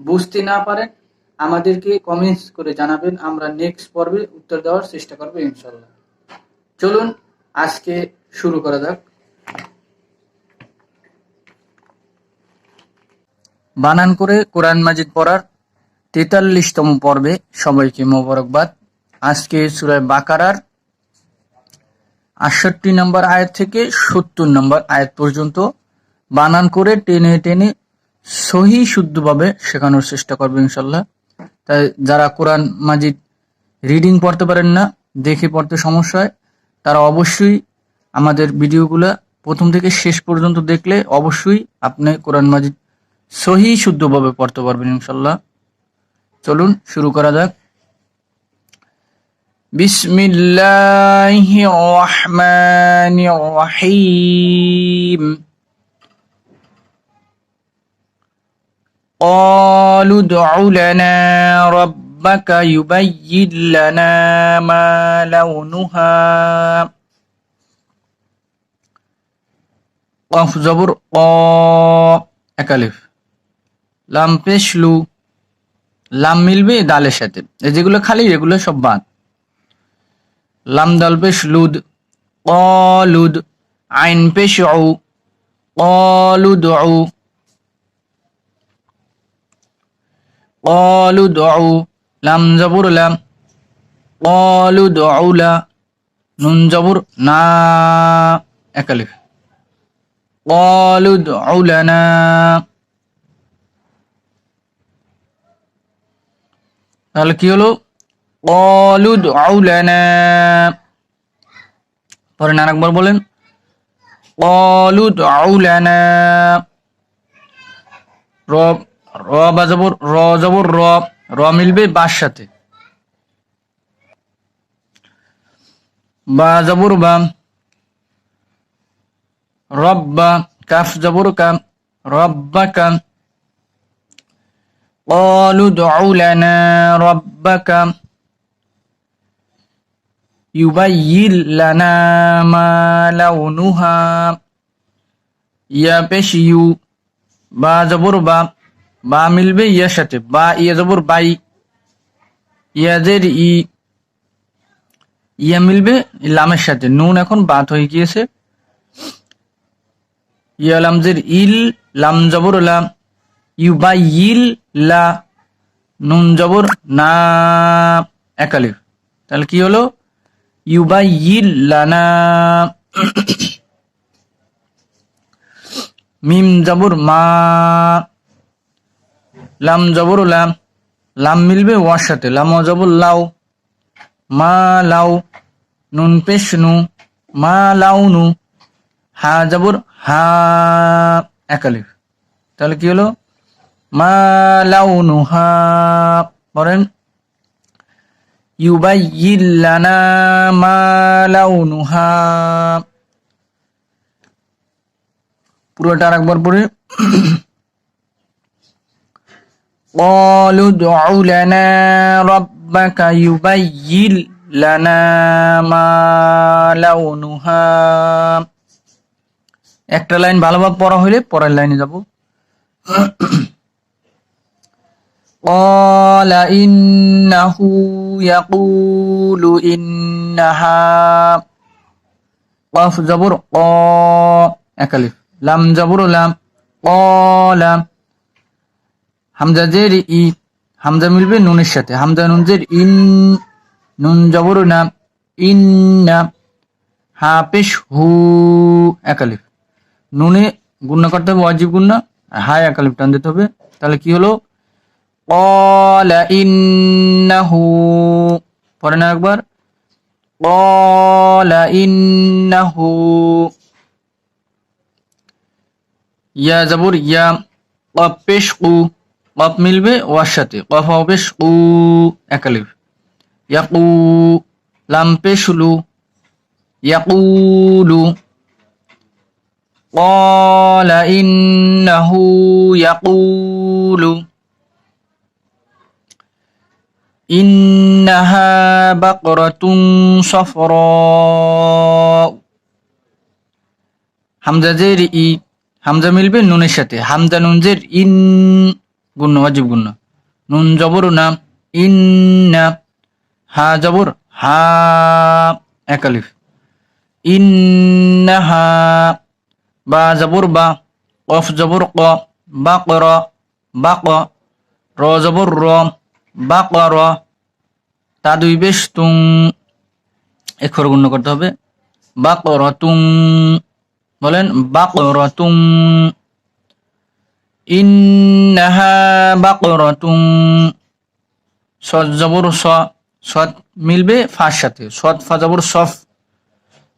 বুঝতে না পারেন আমাদেরকে কমেন্টস করে জানাবেন। আমরা নেক্সট পর্বে উত্তর দেওয়ার চেষ্টা করব ইনশাল্লাহ চলুন, আজকে শুরু করা যাক। বানান করে কোরআন মাজিদ পড়ার তেতাল্লিশতম পর্বে সবাইকে মোবারকবাদ। আজকে সুরায় বাকারার আটষট্টি নম্বর আয়াত থেকে সত্তর নম্বর আয়াত পর্যন্ত বানান করে টেনে টেনে সহি শুদ্ধভাবে শেখানোর চেষ্টা করবে ইনশাল্লাহ তাই যারা কোরআন মাজিদ রিডিং পড়তে পারেন না, দেখে পড়তে সমস্যা হয়, তারা অবশ্যই আমাদের ভিডিওগুলা প্রথম থেকে শেষ পর্যন্ত দেখলে অবশ্যই আপনি কোরআন মাজিদ সহি শুদ্ধভাবে পড়তে পারবেন ইনশাল্লাহ চলুন শুরু করা যাক। বিসমিল্লাহির রহমানির রহিম। قالوا ادع لنا ربك يبين لنا ما لونها قاف زبر قا একালিফ লাম পেশ লু লাম মিলবে দালের সাথে এই যেগুলো খালি এগুলো সব বাদ লাম দাল পেশ লুদ قالود আইন পেশ উ قالوا ادعوا قالوا ادعوا لم زبر لم قالوا ادعوا لا নুন জবর না একালিফ قالوا ادعوا لنا তাহলে কি হলো قالوا ادعوا لنا পরে আরেকবার বলেন قالوا ادعوا لنا রব র বা জবর র জবর র র মিলবে বার সাথে বা জবর বা রব্বা কাফ জবর কাম রব্বা কাম قالوا ادع لنا ربك يبين لنا ما لونها يا بشيو বা জবর বা বা মিলবে, ইয়ার সাথে। বা, ইয়া জবর, বাই, ইয়াদের ই, ইয়া মিলবে, লামের সাথে। নুন এখন বাত হয়ে গিয়েছে। ইয়া লামজের ইল, লাম জবর লাম ইউ বা ইল, লা, নুন জবর, না একালিফ তাহলে কি হলো? ইউ বা ইল লানা মিম জবর, মা লাম জবর লাম লাম মিলবে ওয়ার সাথে, লাম জবর লাউ, মা লাউ, নুন পেশ নু মা লাউ নু হা জবর, হা একালিফ তাহলে কি হলো? মা লাউ নু হা, বলেন। ইউবাইয়িল্লানা মা লাউনুহা পুরোটা আরেকবার পরে قالوا ادع لنا ربك يبين لنا ما لونها একটা লাইন ভালোভাবে পড়া হইলে পরের লাইনে যাব قال إنه يقول إنها قاف زبر قا একালিফ লাম জবর লাম قال হামজা জের ই, হামজা মিলবে নুনের সাথে। হামজা নুন জের ইন, নুন জবর না, ইন না, হা পেশ হু একালিফ নুনে গুণনা করতে হবে, ওয়াজিব গুণা আর হা একালিফ টান দিতে হবে। তাহলে কি হলো? কলা ইন্নাহু পরে না একবার। কলা ইন্নাহু, ইয়া জাবুর, ইয়া পেশ উ কফ মিলবে ওয়ার সাথে কফ পেশ কু একালিফ ইয়াকু লাম পেশ লু ইয়াকুলু قال إنه يقول إنها بقرة صفراء হামজা জের ই হামজা মিলবে নুনের সাথে হামজা নুন জের ইন গুণ, অজীব গুণ। নুন জবর না ইন হা জবর, হা একালিফ ইন্নাহা বা জবর, বা, কফ জবর, ক, বা কর বা, ক, র জবর, র, বা কর তা দুই বেশ, তুং। এক্ষর গুণ করতে হবে। বা কর তুং। বলেন, বা কর তুং। ইন্নাহা বা কর তুং সদ জবর স সদ মিলবে ফার সাথে। সদ ফা জবর, সফ,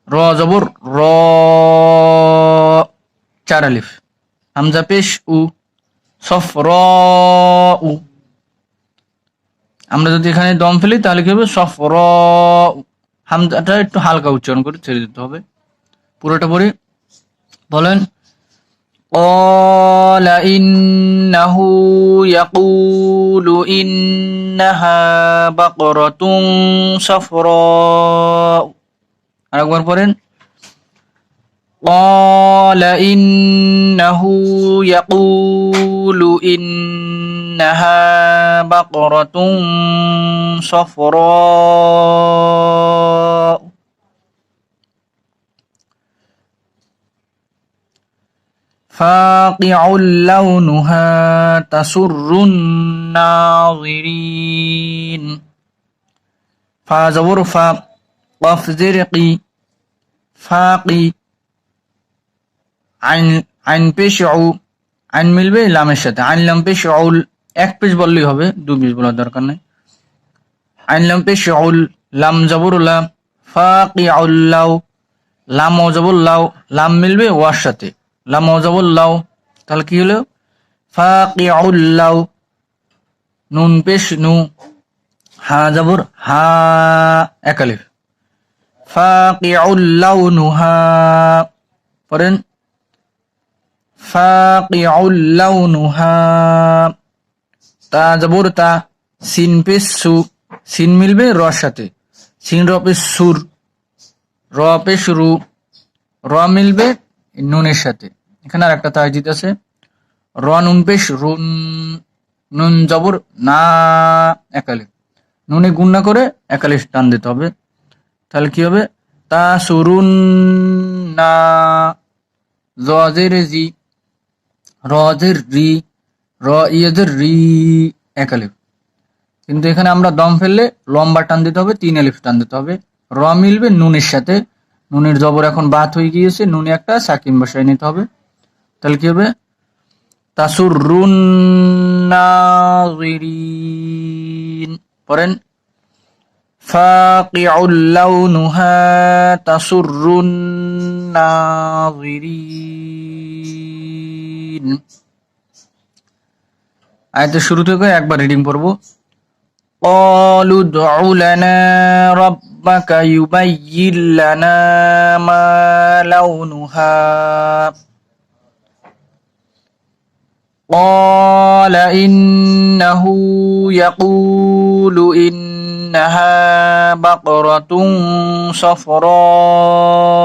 র জবর, র, চার আলিফ। হামজা পেশ, উ, সফ, র, উ। আমরা যদি এখানে দম ফেলি, তাহলে কি হবে? সফ, র। হামজাটা একটু হালকা উচ্চারণ করে ছেড়ে দিতে হবে। পুরোটা পরে বলেন قال إنه يقول إنها بقرة صفراء أكبر قرن قال إنه يقول إنها بقرة صفراء فاقع لونها تسر الناظرين فزبر فا قف زرقي ফাকি আইন আইন পেশ আইন মিলবে লামের সাথে আইন লাম পেশ এক পেশ বললেই হবে দু পিস বলার দরকার নেই আইন লাম পেশ লাম জবরুল্লাহ ফাকি আউল্লাও লাম অজবুল্লাও লাম মিলবে ওয়ার সাথে লামজাবুল্লাউ তাহলে কি হলো? নুন পেশ নু। হা জাবর হা একালিফ নুহা নুহা তা তা মিলবে রর সাথে। সিন রপেশ সুর। রপে শুরু র মিলবে নুনের সাথে। এখানে আর একটা তাজিদ আছে। র নুন পেশ, রুন, নুন জবর, না, একালে। নুনে গুণ না করে একালে টান দিতে হবে। তাহলে কি হবে? তা সুরুন না জজের জি রজের রি র ইয়েজের রি এক আলিফ কিন্তু এখানে আমরা দম ফেললে লম্বা টান দিতে হবে, তিন এলিফ টান দিতে হবে। র মিলবে নুনের সাথে। নুনের জবর এখন বাত হয়ে গিয়েছে, নুনে একটা সাকিম বসায় নিতে হবে। তাহলে কি হবে তাসুরুন নাযিরিন পড়েন فاقع لونها تسر الناظرين আয়াতের শুরু থেকে একবার রিডিং পড়বো قالوا ادع لنا ربك يبين لنا ما لونها قال إنه يقول إنها بقرة صفراء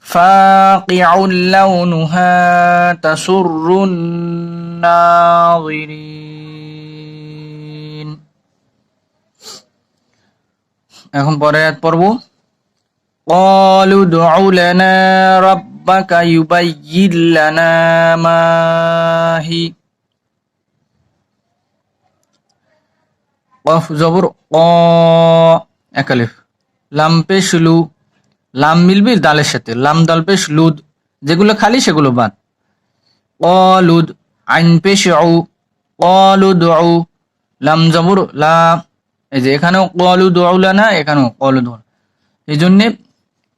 فاقع لونها تسر الناظرين এখন পরে আয়াত পড়ব قالوا ادع لنا জবর ক একালিফ লাম লাম দালের সাথে। লাম দাল পেশ লুদ। যেগুলো খালি সেগুলো বাদ। অলুদ আইন পেশ আউ অ লুদ আউ লাম জবর। লা। এই যে এখানেও কলু দৌলা না, এখানেও অলু দৌলা এই জন্যে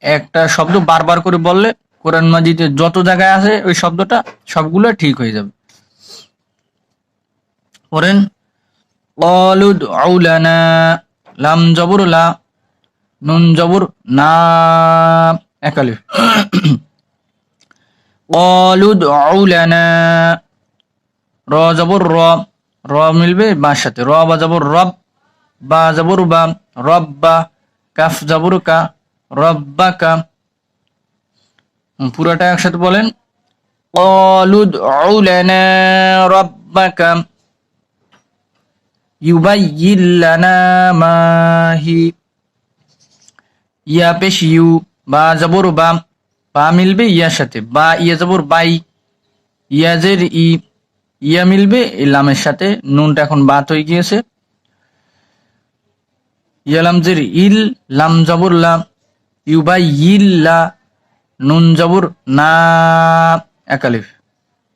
একটা শব্দ বারবার করে বললে কোরআন মাজিদে যত জায়গায় আছে, ওই শব্দটা সবগুলো ঠিক হয়ে যাবে। কলুদ আউলানা লাম জবর লা, নুন জবর না। কলুদ আউলানা র জবর র। র মিলবে বার সাথে। র বা জবর রব, বা জবর বা রব বা কাফ জবর কা রব্বা কা। পুরোটা একসাথে বলেন। কলুদ আউলানা রব্বাকা ইউবাইয়িন লানা মা হি ইয়া পেশ ইউ বা জবর বা বা মিলবে ইয়ার সাথে। বা ইয়া জবর বাই ইয়াজের ই, ইয়া মিলবে এই লামের সাথে। নুনটা এখন বাত হয়ে গিয়েছে। ইয়ালামজের ইল, লাম জবর লাম ইউবাই ইল্লা নুন জবর না একালিফ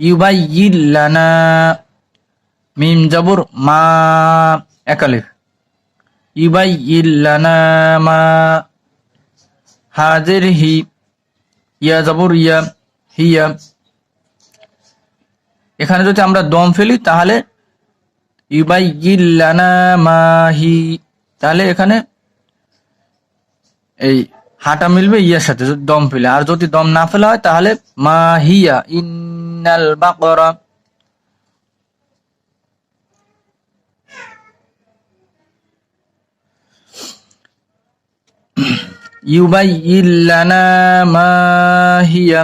ইউবাই ইল্লানা মিম জবর মা একালিফ ইউবাই ইল্লানা মা। হাজের হি ইয়া জবর ইয়া হিয়া। এখানে যদি আমরা দম ফেলি, তাহলে ইউবাই ইল্লানা মাহি তাহলে এখানে এই হাঁটা মিলবে ইয়ার সাথে যদি দম ফেলে আর যদি দম না ফেলা হয় তাহলে মাহিয়া ইন্নাল বাকরা ইউবাই ইল্লানা মাহিয়া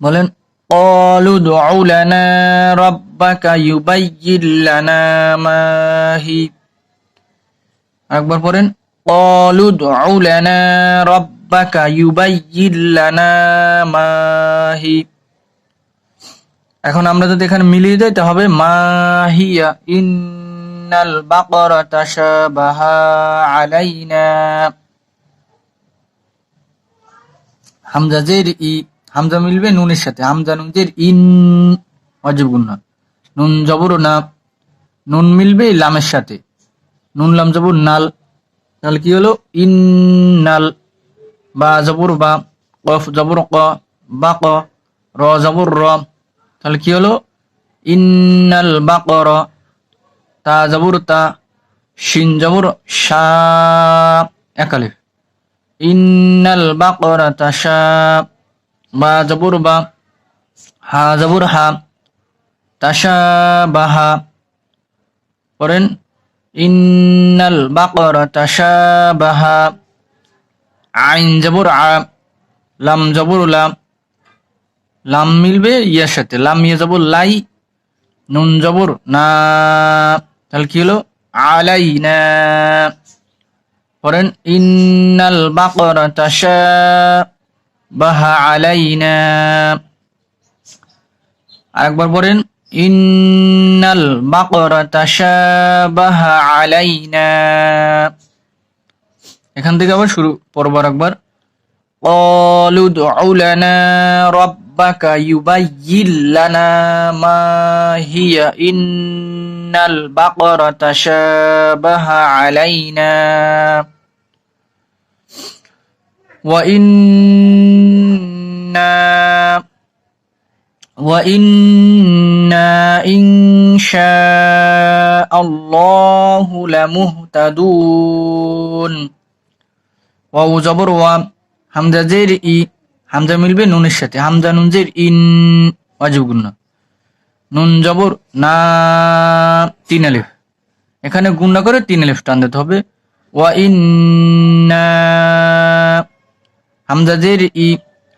বলেন قالوا ادع لنا ربك يبين لنا ما هي একবার পড়েন قالوا ادع لنا ربك يبين لنا ما هي এখন আমরা যদি এখানে মিলিয়ে দেই তাহলে হবে মাহিয়া ইন্নাল বাকরা তাশাবাহা আলাইনা হামজা জের ই হামজা মিলবে নুনের সাথে হামজা নুনের ইন অজব গুণ নুন জবর না নুন মিলবে লামের সাথে নুন লাম জবর নাল তাহলে কি হলো? ইন নাল বা জবর বা কফ, জবর ক, বা ক, র, জবর র। তাহলে কি হলো? ইন্নাল বাকর, তা জবর, তা শিন জবর, শা একালিফ ইন্নাল বাকর তাশা বা জবর, বা হা, জবর, হা তাশা বাহা পড়েন ইন্নাল বাকর তাশা বাহা আইন জবর আ, লাম জবর লাম লাম মিলবে ইয়ার সাথে, লাম ইয়ে জবর লাই, নুন জবর না, তাহলে কি হলো? আলাই না পড়েন, ইন্নাল বাকর তাশা বাহা আলাইনা। আরেকবার পড়েন ইন্নাল বাকরা তাশাবাহা আলাইনা এখান থেকে আবার শুরু পড়বার একবার قالوا ادع لنا ربك يبين لنا ما هي إن البقرة تشابه علينا وإنا وإنا ইন আল্লাহু লামুহতাদুন ওয়াও জবর ওয়া হামজা জের ই হামজা মিলবে নুনের সাথে। হামজা নুন ইন ওয়াজিব গুন্না নুন জবর না তিন আলিফ। এখানে গুন্না করে তিন আলিফ টান দিতে হবে। ওয়া ইন হামজা জের ই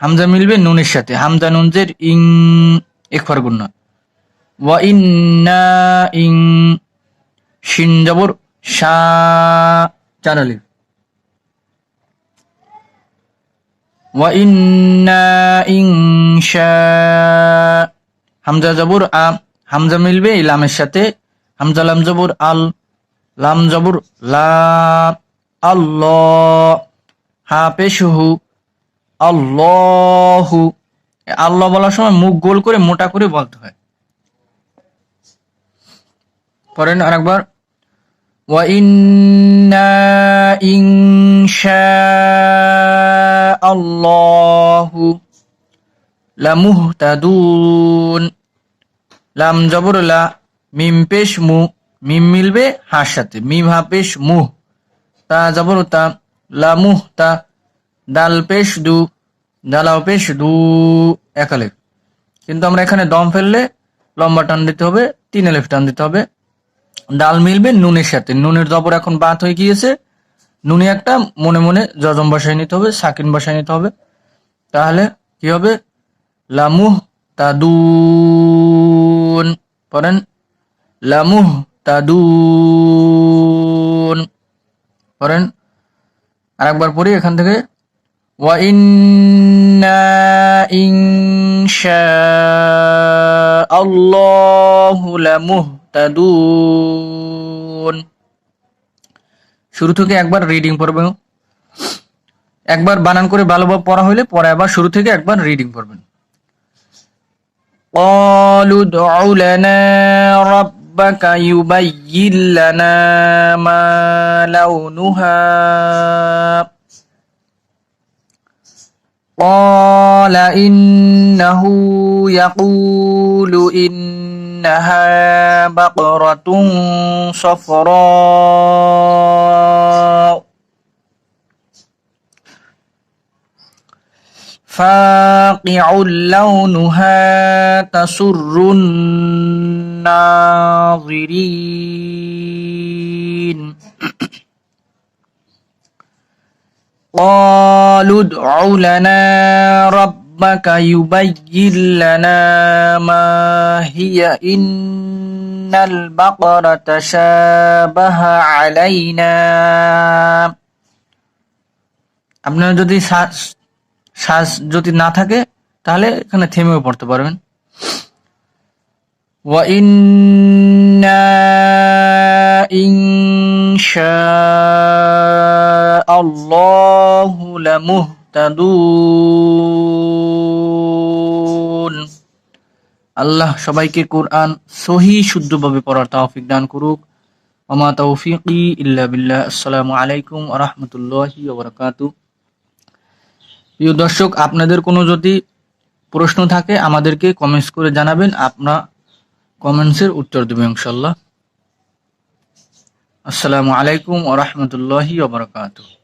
হামজা মিলবে নুনের সাথে। হামজা নুন ইং একবার গুন্না ওয়া ইন্না ইং ইং হামজা জবর আ হামজা মিলবে ইলামের সাথে। হামজা লাম জবর আল লাম জবর লা আল্লাহ। হা আল্লাহ বলার সময় মুখ গোল করে মোটা করে বলতে হয়। পড়েন আরেকবার وإنا إن شاء الله লামুহতাদুন লাম জবর লা মিম পেশ মু মিম মিলবে হার সাথে মিম হা পেশ মুহ তা জবর তা লামুহ তা দাল পেশ দু দালাও পেশ দু একালে কিন্তু আমরা এখানে দম ফেললে লম্বা টান দিতে হবে তিন এলেফ টান দিতে হবে ডাল মিলবে নুনের সাথে। নুনের জবর এখন বাত হয়ে গিয়েছে। নুনে একটা মনে মনে যজম বসায় নিতে হবে, সাকিন বসায় নিতে হবে। তাহলে কি হবে? লামুহ তাদুন। পড়েন। লামুহ তাদুন। পড়েন। আরেকবার পড়ি এখান থেকে। ওয়াইন্না ইন্না ইনশা লামুহ لمهتدون শুরু থেকে একবার রিডিং পড়বেন একবার বানান করে ভালোভাবে পড়া হলে পরে আবার শুরু থেকে একবার রিডিং পড়বেন قالوا ادع لنا ربك يبين لنا ما لونها قال إنه يقول إنها بقرة صفراء. فاقع لونها تسر الناظرين. قالوا ادع لنا ربك يبين لنا ما هي إن البقرة شابه علينا আপনারা যদি শ্বাস শ্বাস যদি না থাকে তাহলে এখানে থেমেও পড়তে পারবেন وإنا إن شاء الله لمهتدون আল্লাহ সবাইকে কোরআন সহি শুদ্ধভাবে পড়ার তৌফিক দান করুক। ওমা তৌফিকি আসসালামু আলাইকুম ওয়া প্রিয় দর্শক, আপনাদের কোনো যদি প্রশ্ন থাকে, আমাদেরকে কমেন্টস করে জানাবেন। আপনার কমেন্টসের উত্তর দেবো ইনশাল্লাহ আসসালামু আলাইকুম ওয়া রাহমাতুল্লাহি ওয়া বারাকাতুহু।